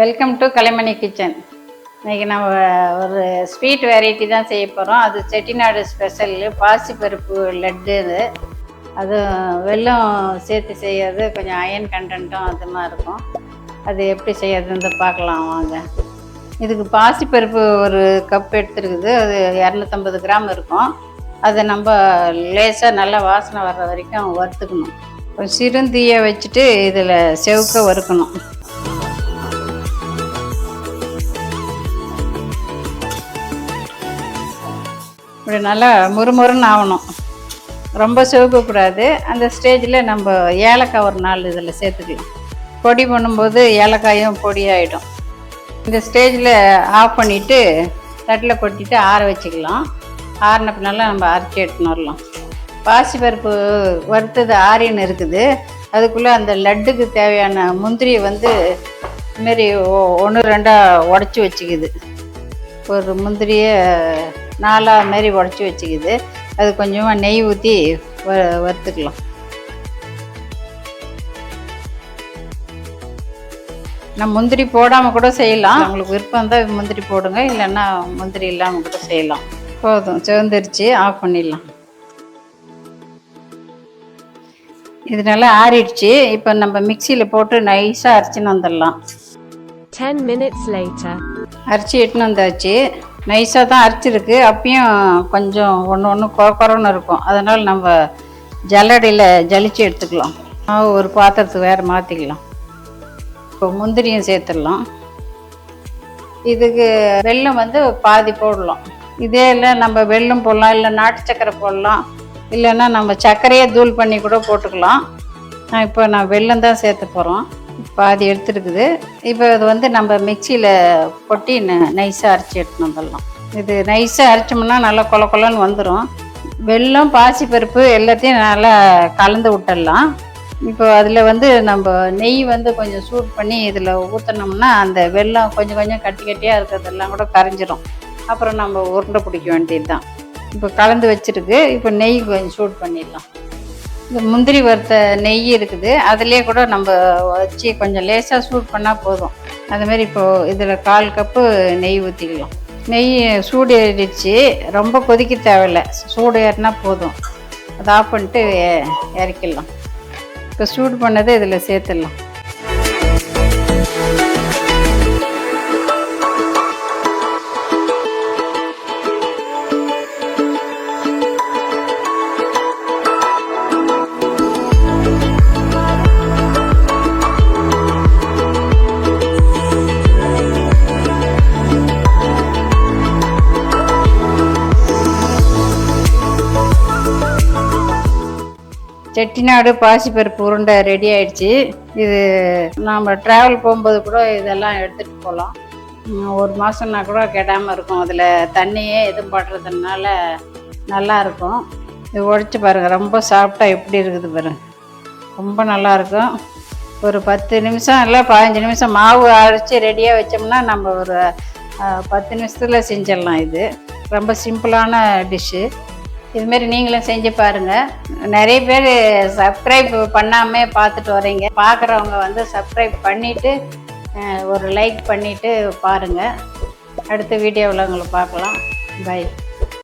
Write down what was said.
Welcome to Kalaimani kitchen இன்னைக்கு நம்ம ஒரு ஸ்வீட் வெரைட்டி தான் செய்ய போகிறோம் அது செட்டிநாடு ஸ்பெஷல் பாசிப்பருப்பு லட்டு இது. அது வெல்லம் சேர்த்து செய்யறது கொஞ்சம் அயன் கண்டென்ட்டும் அதுமா இருக்கும். அது எப்படி செய்யறதுன்னு பார்க்கலாம் வாங்க. இதுக்கு பாசிப்பருப்பு ஒரு கப் எடுத்துருக்குது. அது இரநூத்தம்பது கிராம் இருக்கும். அதை நம்ம லேசாக நல்லா வாசனை வர்ற வரைக்கும் வறுத்துக்கணும். ஒரு சிறுந்தீயை வச்சுட்டு இதில் செவுக்க வறுக்கணும். இப்படி நல்லா முறுமுறுன்னு ஆகணும். ரொம்ப சிவக்கக்கூடாது. அந்த ஸ்டேஜில் நம்ம ஏலக்காய் ஒரு நாள் இதில் சேர்த்துக்கலாம். பொடி பண்ணும்போது ஏலக்காயும் பொடியாயிடும். இந்த ஸ்டேஜில் ஆஃப் பண்ணிவிட்டு தட்டில் கொட்டிட்டு ஆற வச்சுக்கலாம். ஆறின பின்னால் நம்ம அரைச்சி எடுத்துன்னு வரலாம். பாசிப்பருப்பு வறுத்தது ஆரின்னு இருக்குது. அதுக்குள்ளே அந்த லட்டுக்கு தேவையான முந்திரியை வந்து இதுமாரி ஒன்று ரெண்டாக உடச்சி வச்சுக்குது. ஒரு முந்திரியை நாலாக மாரி உடச்சி வச்சுக்குது. அது கொஞ்சமாக நெய் ஊற்றி வ வறுத்துக்கலாம். நான் முந்திரி போடாமல் கூட செய்யலாம். உங்களுக்கு விருப்பம் தான் முந்திரி போடுங்க. இல்லைன்னா முந்திரி இல்லாமல் கூட செய்யலாம். போதும் சிவந்துருச்சு ஆஃப் பண்ணிடலாம். இது நல்லா ஆறிடுச்சு. இப்போ நம்ம மிக்சியில் போட்டு நைஸாக அரைச்சின்னு வந்துடலாம். 10 minutes later. அரைச்சி எட்டுன்னு வந்தாச்சு. நைஸாக தான் அரைச்சிருக்கு. அப்பயும் கொஞ்சம் ஒன்று ஒன்று குற குறன்னு இருக்கும். அதனால் நம்ம ஜல்லடையில் ஜலிச்சு எடுத்துக்கலாம். மாவு ஒரு பாத்திரத்துக்கு வேறு மாற்றிக்கலாம் இப்போ முந்திரியும் சேர்த்துடலாம். இதுக்கு வெல்லம் வந்து பாதி போடலாம். இதே இல்லை நம்ம வெல்லம் போடலாம் இல்லை நாட்டு சக்கரை போடலாம் இல்லைன்னா நம்ம சர்க்கரையே தூள் பண்ணி கூட போட்டுக்கலாம். நான் இப்போ நான் வெல்லம் தான் சேர்த்து போகிறோம் பாதி எடுத்துருக்குது. இப்போ இது வந்து நம்ம மிக்சியில் கொட்டி நைஸாக அரைச்சி எடுத்துன்னு வந்துடலாம். இது நைஸாக அரைச்சோம்னா நல்லா கொல கொலன்னு வந்துடும் வெல்லம் பாசிப்பருப்பு எல்லாத்தையும் நல்லா கலந்து விட்டுடலாம். இப்போ அதில் வந்து நம்ம நெய் வந்து கொஞ்சம் சூட் பண்ணி இதில் ஊற்றினோம்னா அந்த வெல்லம் கொஞ்சம் கொஞ்சம் கட்டி கட்டியாக இருக்கிறதெல்லாம் கூட கரைஞ்சிரும். அப்புறம் நம்ம உருண்டை பிடிக்க வேண்டியது தான் இப்போ கலந்து வச்சிருக்கு. இப்போ நெய் கொஞ்சம் சூட் பண்ணிடலாம். இந்த முந்திரி வறுத்த நெய் இருக்குது. அதிலே கூட நம்ம வச்சு கொஞ்சம் லேசாக சூட் பண்ணால் போதும். அதுமாரி இப்போது இதில் கால் கப்பு நெய் ஊற்றிக்கலாம் நெய் சூடு ஏறிடுச்சு. ரொம்ப கொதிக்க தேவையில்ல. சூடு ஏறினா போதும். அதை ஆஃப் பண்ணிட்டு இறக்கிடலாம் இப்போ சூடு பண்ணதை இதில் சேர்த்துடலாம். செட்டிநாடு பாசிப்பருப்பு உருண்டை ரெடி ஆயிடுச்சு. இது நாம் ட்ராவல் போகும்போது கூட இதெல்லாம் எடுத்துகிட்டு போகலாம் ஒரு மாதம்னா கூட கெடாமல் இருக்கும். அதில் தண்ணியே எதுவும் படுறதுனால நல்லா இருக்கும். இது உடச்சி பாருங்கள் ரொம்ப சாஃப்டாக எப்படி இருக்குது பாருங்க. ரொம்ப நல்லா இருக்கும். ஒரு பத்து நிமிஷம் இல்லை பதினஞ்சு நிமிஷம் மாவு அரைச்சி ரெடியாக வச்சோம்னா நம்ம ஒரு பத்து நிமிஷத்தில் செஞ்சிடலாம் இது. ரொம்ப சிம்பிளான டிஷ்ஷு இதுமாரி நீங்களும் செஞ்சு பாருங்கள் நிறைய பேர் சப்ஸ்கிரைப் பண்ணாமல் பார்த்துட்டு வரீங்க பார்க்குறவங்க வந்து சப்ஸ்கிரைப் பண்ணிவிட்டு ஒரு லைக் பண்ணிவிட்டு பாருங்கள் அடுத்த வீடியோவில் உங்களை பார்க்கலாம். பை